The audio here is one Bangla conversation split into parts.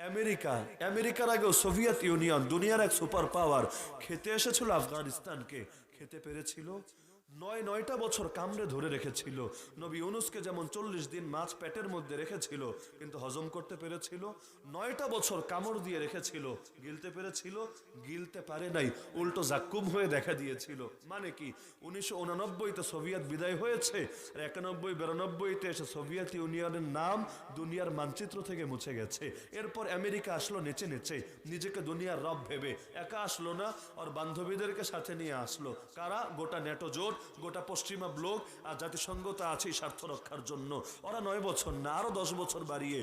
আমেরিকা আমেরিকার আগেও সোভিয়েত ইউনিয়ন দুনিয়ার এক সুপার পাওয়ার খেতে এসেছিল আফগানিস্তানকে। খেতে পেরেছিল নয় নয়টা বছর কামড়ে ধরে রেখেছিল। নবী ইউনুসকে যেমন চল্লিশ দিন মাছ পেটের মধ্যে রেখেছিল, কিন্তু হজম করতে পেরেছিল। নয়টা বছর কামড় দিয়ে রেখেছিল, গিলতে পেরেছিল, গিলতে পারে নাই, উল্টো জাক্কুম হয়ে দেখা দিয়েছিল। মানে কি, উনিশশো উনানব্বইতে সোভিয়েত বিদায় হয়েছে, আর একানব্বই, বিরানব্বইতে এসে সোভিয়েত ইউনিয়নের নাম দুনিয়ার মানচিত্র থেকে মুছে গেছে। এরপর আমেরিকা আসলো নেচে নেচে, নিজেকে দুনিয়ার রব ভেবে। একা আসলো না, আর বান্ধবীদেরকে সাথে নিয়ে আসলো। কারা? গোটা নেটো জোট গোটা পশ্চিমা ব্লক আর জাতিসংঘ তা আছেই স্বার্থ রক্ষার জন্য। ওরা নয় বছর না, আরও দশ বছর বাড়িয়ে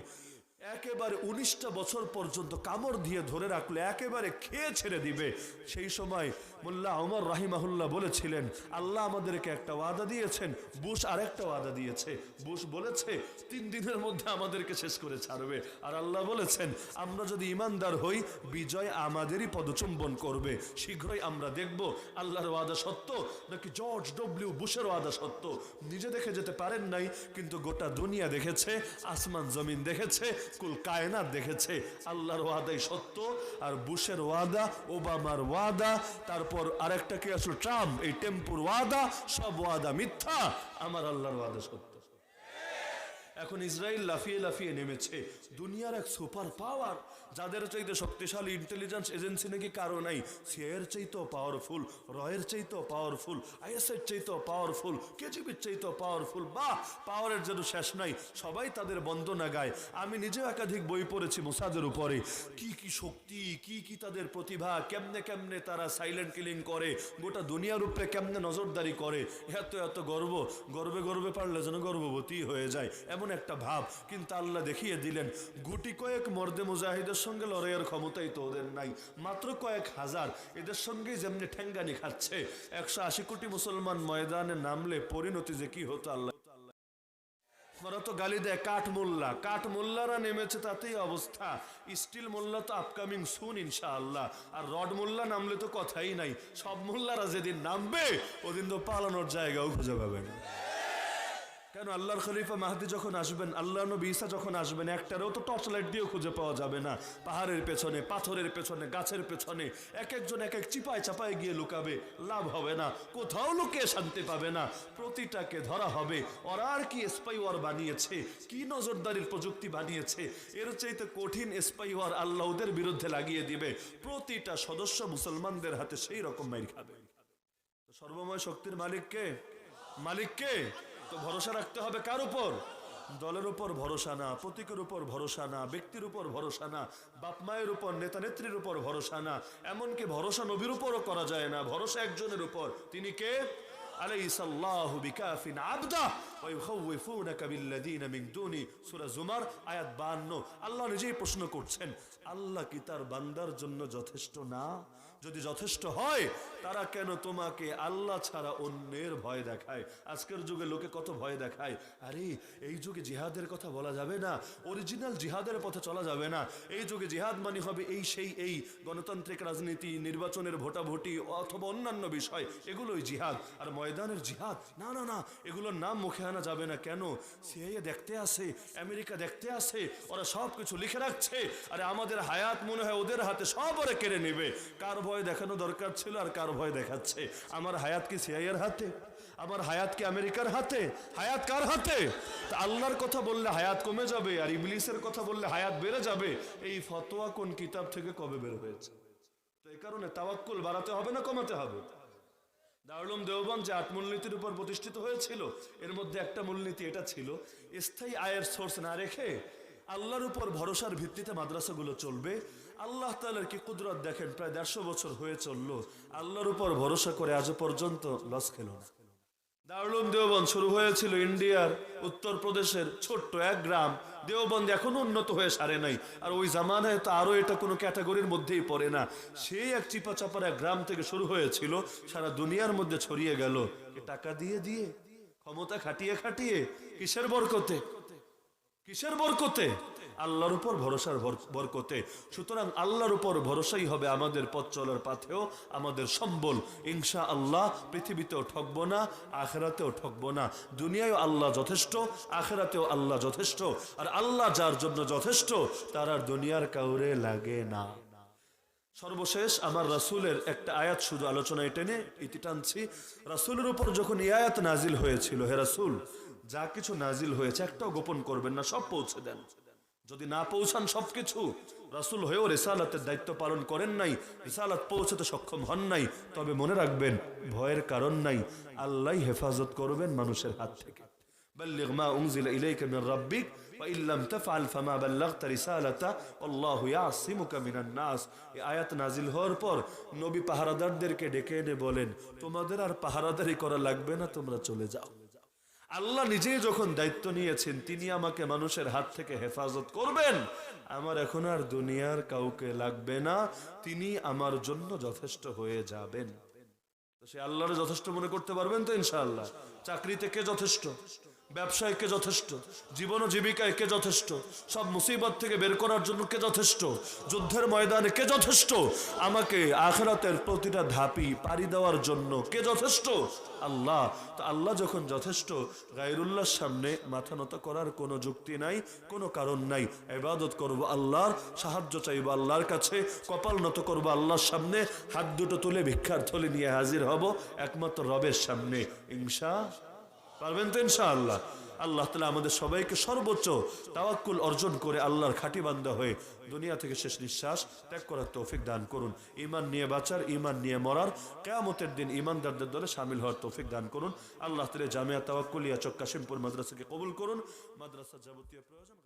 একেবারে উনিশটা বছর পর্যন্ত কামড় দিয়ে ধরে রাখলে একেবারে খেয়ে ছেড়ে দিবে। সেই সময় মোল্লা ওমর রাহিমাহুল্লাহ বলেছিলেন, আল্লাহ আমাদেরকে একটা ওয়াদা দিয়েছেন, বুশ আরেকটা ওয়াদা দিয়েছে। বুশ বলেছে, তিন দিনের মধ্যে আমাদেরকে শেষ করে ছাড়বে। আর আল্লাহ বলেছেন, আমরা যদি ইমানদার হই, বিজয় আমাদেরই পদচুম্বন করবে। শীঘ্রই আমরা দেখব আল্লাহর ওয়াদা সত্য নাকি জর্জ ডব্লিউ বুশের ওয়াদা সত্য। নিজে দেখে যেতে পারেন নাই, কিন্তু গোটা দুনিয়া দেখেছে, আসমান জমিন দেখেছে, কুল কায়নাত দেখেছে। আল্লাহর ওয়াদাই সত্য, আর বুশের ওয়াদা, ওবামার ওয়াদা তারপর আরেকটা কি আসলো? ট্রাম্প, এই টেম্পুর ওয়াদা, সব ওয়াদা মিথ্যা। আমার আল্লাহর ওয়াদা সত্য। এখন ইসরায়েল লাফিয়ে লাফিয়ে নেমেছে। দুনিয়ার এক সুপার পাওয়ার, যাদের চাইতে শক্তিশালী ইন্টেলিজেন্স এজেন্সি নাকি কারও নাই, সিআইয়ের চাইতেও পাওয়ারফুল রয়ের চাইতেও পাওয়ারফুল আইএসএর চাইতেও পাওয়ারফুল কেজিবির চাইতেও পাওয়ারফুল বা পাওয়ারের যেন শেষ নাই, সবাই তাদের বন্দনা গায়। আমি নিজেও একাধিক বই পড়েছি মোসাদের উপরে। কি কি শক্তি, কি কি তাদের প্রতিভা, কেমনে কেমনে তারা সাইলেন্ট কিলিং করে, গোটা দুনিয়ার উপরে কেমনে নজরদারি করে, এত এত গর্ব, গর্বে গর্বে পারলে যেন গর্ভবতী হয়ে যায়। এমন একটা ভাব। কিন্তু আল্লাহ দেখিয়ে দিলেন, গুটি কয়েক মর্দে মুজাহিদের সঙ্গে লড়াইয়ের ক্ষমতাই তো ওদের নাই। মাত্র কয়েক হাজার এদের সঙ্গে যেমনি ঠেঙ্গানি খাচ্ছে, একশো আশি কোটি মুসলমান ময়দানে নামলে পরিণতি যে কি হতো আল্লাহ। ওরা তো গালি দেয়, কাঠ মোল্লা, কাঠ মোল্লারা নেমেছে তাতেই অবস্থা। স্টিল মোল্লা তো আপকামিং সুন ইনশাআল্লাহ। আর রড মোল্লা নামলে তো কথাই নাই। সব মোল্লারা যেদিন নামবে, ওদিন তো পালানোর জায়গাও খুঁজে পাবে না। কেন আল্লাহর খলিফা মাহাদি যখন আসবেন, আল্লাহ নবী যখন আসবেন, একটারও তো টর্চ লাইট দিয়েও খুঁজে পাওয়া যাবে না। পাহাড়ের পেছনে, পাথরের পেছনে, গাছের পেছনে, এক একজন এক এক চিপায় চাপায় গিয়ে লুকাবে, লাভ হবে না। কোথাও লুকিয়ে শান্তি পাবে না। প্রতিটাকে ধরা হবে। ওরা আর কি স্পাই ওয়ার বানিয়েছে? কি নজরদারির প্রযুক্তি বানিয়েছে? এর চাইতে কঠিন স্পাই ওয়ার আল্লাহ বিরুদ্ধে লাগিয়ে দিবে। প্রতিটা সদস্য মুসলমানদের হাতে সেই রকম মাইর খাবে। সর্বময় শক্তির মালিককে মালিককে তো ভরসা রাখতে হবে কার উপর? দলের উপর ভরসা না, প্রতীকের উপর ভরসা না, ব্যক্তির উপর ভরসা না, বাপ মায়ের উপর, নেতা নেত্রীর উপর ভরসা না। এমনকি ভরসা নবীর উপরও করা যায় না। ভরসা একজনের উপর। তিনি কে? আল্লাহ নিজেই প্রশ্ন করছেন, আল্লাহ কি তার বান্দার জন্য যথেষ্ট না? যদি যথেষ্ট হয়, তারা কেন তোমাকে আল্লাহ ছাড়া অন্যের ভয় দেখায়? আজকের যুগে লোকে কত ভয় দেখায়? আরে, এই যুগে জিহাদের কথা বলা যাবে না অরিজিনাল জিহাদের পথে চলা যাবে না। এই যুগে জিহাদ মানে হবে এই, সেই, এই। গণতান্ত্রিক রাজনীতি, নির্বাচনের ভোটাভুটি অথবা অন্যান্য বিষয়, এগুলোই জিহাদ। আর ময়দানের জিহাদ, না না না, এগুলোর নাম মুখে আনা যাবে না। কেন? সিআইএ দেখতে আসে, আমেরিকা দেখতে আসে, ওরা সব কিছু লিখে রাখছে, আরে আমাদের হায়াত মনে হয় ওদের হাতে সব ওরা কেড়ে নেবে। কার ভয় দেখানো দরকার ছিল আর কার ভয় দেখাচ্ছে? আমার হায়াত কি সিআইয়ের হাতে? আমার হায়াত কি আমেরিকার হাতে? হায়াত কার হাতে? আল্লাহর কথা বললে হায়াত কমে যাবে আর ইবলিসের কথা বললে হায়াত বেড়ে যাবে। এই ফতোয়া কোন কিতাব থেকে কবে বের হয়েছে? তো এই কারণে তাওয়াক্কুল বাড়াতে হবে না কমাতে হবে? দারুলুম দেওবন্দ যে আট মূলনীতির উপর প্রতিষ্ঠিত হয়েছিল, এর মধ্যে একটা মূলনীতি এটা ছিল, স্থায়ী আয়ের সোর্স না রেখে আল্লাহর উপর ভরসার ভিত্তিতে মাদ্রাসাগুলো চলবে আল্লাহ তালের কি কুদরত দেখেন? প্রায় দেড়শো বছর হয়ে চলল। আল্লাহর উপর ভরসা করে আজও পর্যন্ত লস খেল না। দারুলুম দেওবন্দ শুরু হয়েছিল ইন্ডিয়ার উত্তরপ্রদেশের ছোট্ট এক গ্রাম। দেওবন্দ এখনও উন্নত হয়ে সারে নাই। আর ওই জামানায় তো আরও এটা কোনো ক্যাটাগরির মধ্যেই পড়ে না। সেই এক চিপা চাপার এক গ্রাম থেকে শুরু হয়েছিল, সারা দুনিয়ার মধ্যে ছড়িয়ে গেল। টাকা দিয়ে দিয়ে, ক্ষমতা খাটিয়ে খাটিয়ে, কিসের বরকতে? কিসের বরকতে? আল্লাহর উপর ভরসার ভর- বরকতে। সুতরাং আল্লাহর উপর ভরসাই হবে আমাদের পথ চলার পাথেও, আমাদের সম্বল। ইনশা আল্লাহ পৃথিবীতেও ঠকবো না, আখেরাতেও ঠকবো না। দুনিয়ায় আল্লাহ যথেষ্ট, আখেরাতেও আল্লাহ যথেষ্ট। আর আল্লাহ যার জন্য যথেষ্ট, তার আর দুনিয়ার কাউরে লাগে না। সর্বশেষ আমার রাসূলের একটা আয়াত শুধু আলোচনায় টেনে ইতি টানছি। রাসূলের উপর যখন এই আয়াত নাজিল হয়েছিল, হে রাসুল, যা কিছু নাজিল হয়েছে একটাও গোপন করবেন না, সব পৌঁছে দেন। যদি না পৌঁছান সবকিছু রাসূল হয়েও রেসালাতের দায়িত্ব পালন করেন নাই রেসালাত পৌঁছাতে সক্ষম হন নাই তবে মনে রাখবেন ভয়ের কারণ নাই আল্লাহ হেফাজত করবেন মানুষের হাত থেকে بلغ ما أنزل إليك من ربك وإن لم تفعل فما بلغت رسالته والله يعصمك من الناس এই আয়াত নাজিল হওয়ার পর নবী পাহারাদারদেরকে ডেকে এনে বলেন তোমাদের আর পাহারাদারি করা লাগবে না তোমরা চলে যাও আল্লাহ নিজেই যখন দায়িত্ব নিয়েছেন, তিনি আমাকে মানুষের হাত থেকে হেফাজত করবেন। আমার এখন আর দুনিয়ার কাউকে লাগবে না, তিনি আমার জন্য যথেষ্ট হয়ে যাবেন। সে আল্লাহরে যথেষ্ট মনে করতে পারবেন তো ইনশাআল্লাহ। চাকরিতে কে যথেষ্ট? ব্যবসায় কে যথেষ্ট, জীবন ও জীবিকায় কে যথেষ্ট, সব মুসিবত থেকে বের করার জন্য কে যথেষ্ট, যুদ্ধের ময়দানে কে যথেষ্ট, আমাকে আখরাতের প্রতিটা ধাপি পাড়ি দেওয়ার জন্য কে যথেষ্ট? আল্লাহ। তো আল্লাহ যখন যথেষ্ট, গায়রুল্লাহর সামনে মাথা নত করার কোনো যুক্তি নাই, কোনো কারণ নাই। এবাদত করব আল্লাহর, সাহায্য চাইব আল্লাহর কাছে, কপাল নত করব আল্লাহর সামনে, হাত দুটো তুলে ভিক্ষার থলে নিয়ে হাজির হব একমাত্র রবের সামনে। ইনশা পারবেন তো ইনশাআল্লাহ? আল্লাহ তালা আমাদের সবাইকে সর্বোচ্চ তাওয়াক্কুল অর্জন করে আল্লাহর খাটি বান্ধা হয়ে দুনিয়া থেকে শেষ নিঃশ্বাস ত্যাগ করার তৌফিক দান করুন। ইমান নিয়ে বাঁচার ইমান নিয়ে মরার, কেয়ামতের দিন ইমানদারদের দলে সামিল হওয়ার তৌফিক দান করুন। আল্লাহ তালা জামিয়া তাওয়াক্কুলিয়া চক্কাশিমপুর মাদ্রাসাকে কবুল করুন। মাদ্রাসা যাবতীয় প্রয়োজন